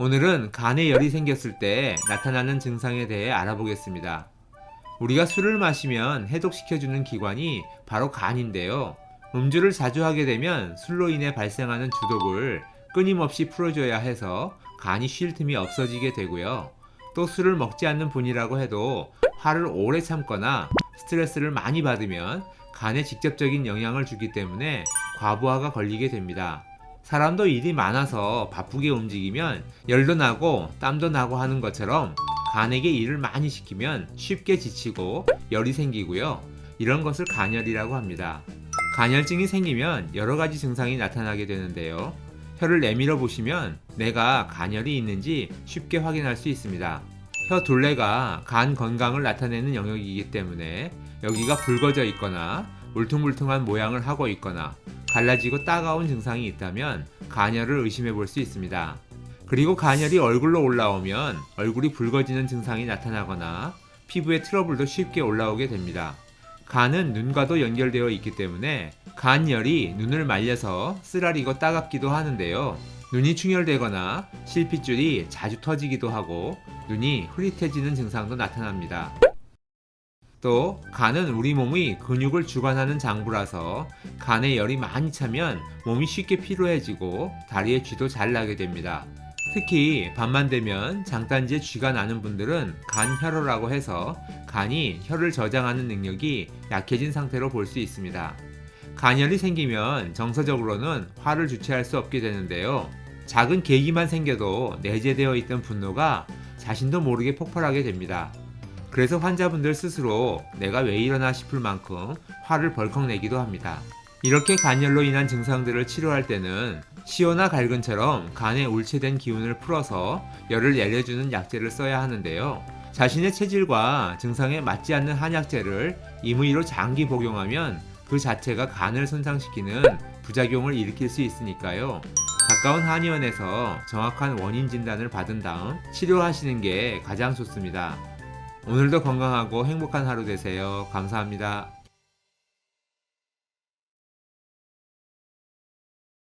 오늘은 간에 열이 생겼을 때 나타나는 증상에 대해 알아보겠습니다. 우리가 술을 마시면 해독시켜주는 기관이 바로 간인데요. 음주를 자주 하게 되면 술로 인해 발생하는 주독을 끊임없이 풀어줘야 해서 간이 쉴 틈이 없어지게 되고요. 또 술을 먹지 않는 분이라고 해도 화를 오래 참거나 스트레스를 많이 받으면 간에 직접적인 영향을 주기 때문에 과부하가 걸리게 됩니다. 사람도 일이 많아서 바쁘게 움직이면 열도 나고 땀도 나고 하는 것처럼 간에게 일을 많이 시키면 쉽게 지치고 열이 생기고요. 이런 것을 간열이라고 합니다. 간열증이 생기면 여러 가지 증상이 나타나게 되는데요. 혀를 내밀어 보시면 내가 간열이 있는지 쉽게 확인할 수 있습니다. 혀 둘레가 간 건강을 나타내는 영역이기 때문에 여기가 붉어져 있거나 울퉁불퉁한 모양을 하고 있거나 갈라지고 따가운 증상이 있다면 간열을 의심해 볼 수 있습니다. 그리고 간열이 얼굴로 올라오면 얼굴이 붉어지는 증상이 나타나거나 피부에 트러블도 쉽게 올라오게 됩니다. 간은 눈과도 연결되어 있기 때문에 간열이 눈을 말려서 쓰라리고 따갑기도 하는데요. 눈이 충혈되거나 실핏줄이 자주 터지기도 하고 눈이 흐릿해지는 증상도 나타납니다. 또 간은 우리 몸의 근육을 주관하는 장부라서 간에 열이 많이 차면 몸이 쉽게 피로해지고 다리에 쥐도 잘 나게 됩니다. 특히 밤만 되면 장단지에 쥐가 나는 분들은 간혈호라고 해서 간이 혀를 저장하는 능력이 약해진 상태로 볼 수 있습니다. 간열이 생기면 정서적으로는 화를 주체할 수 없게 되는데요. 작은 계기만 생겨도 내재되어 있던 분노가 자신도 모르게 폭발하게 됩니다. 그래서 환자분들 스스로 내가 왜 이러나 싶을 만큼 화를 벌컥 내기도 합니다. 이렇게 간열로 인한 증상들을 치료할 때는 시오나 갈근처럼 간에 울체된 기운을 풀어서 열을 내려주는 약제를 써야 하는데요. 자신의 체질과 증상에 맞지 않는 한약제를 임의로 장기 복용하면 그 자체가 간을 손상시키는 부작용을 일으킬 수 있으니까요. 가까운 한의원에서 정확한 원인 진단을 받은 다음 치료하시는 게 가장 좋습니다. 오늘도 건강하고 행복한 하루 되세요. 감사합니다.